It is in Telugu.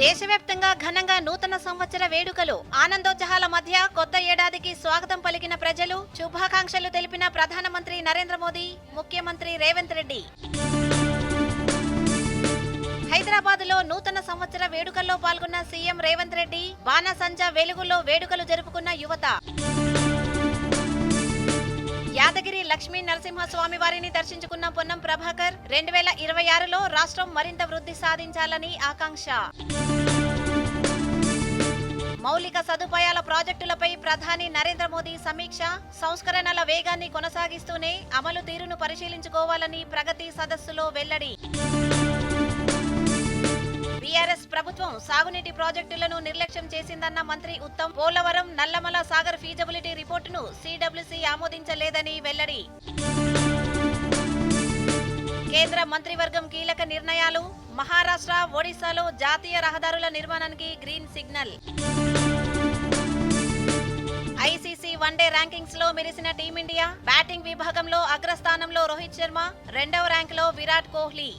దేశవ్యాప్తంగా ఘనంగా నూతన సంవత్సర వేడుకలు. ఆనందోత్సాహాల మధ్య కొత్త ఏడాదికి స్వాగతం పలికిన ప్రజలు శుభాకాంక్షలు తెలిపిన ప్రధానమంత్రి నరేంద్ర మోదీ ముఖ్యమంత్రి రేవంత్ రెడ్డి. హైదరాబాద్లో నూతన సంవత్సర వేడుకల్లో పాల్గొన్న సీఎం రేవంత్ రెడ్డి బాణసంజ వెలుగులో వేడుకలు జరుపుకున్న యువత. యాదగిరి లక్ష్మీ నరసింహస్వామి వారిని దర్శించుకున్న పొన్నం ప్రభాకర్ రెండు వేల ఇరవై ఆరులో రాష్ట్రం మరింత వృద్ధి సాధించాలని ఆకాంక్ష. మౌలిక సదుపాయాల ప్రాజెక్టులపై ప్రధాని నరేంద్ర మోదీ సమీక్ష సంస్కరణల వేగాన్ని కొనసాగిస్తూనే అమలు తీరును పరిశీలించుకోవాలని ప్రగతి సదస్సులో వెల్లడి. ప్రభుత్వం సాగునీటి ప్రాజెక్టులను నిర్లక్ష్యం చేసిందన్న మంత్రి ఉత్తమ్ పోలవరం నల్లమల సాగర్ ఫీజబిలిటీ రిపోర్టును సిడబ్ల్యూసీ ఆమోదించలేదని వెల్లడి. కేంద్ర మంత్రివర్గం కీలక నిర్ణయాలు మహారాష్ట్ర ఒడిశాలో జాతీయ రహదారుల నిర్మాణానికి green signal. ICC one day ర్యాంకింగ్స్లో మెరిసిన టీమిండియా బ్యాటింగ్ విభాగంలో అగ్రస్థానంలో రోహిత్ శర్మ రెండవ ర్యాంకులో విరాట్ కోహ్లీ.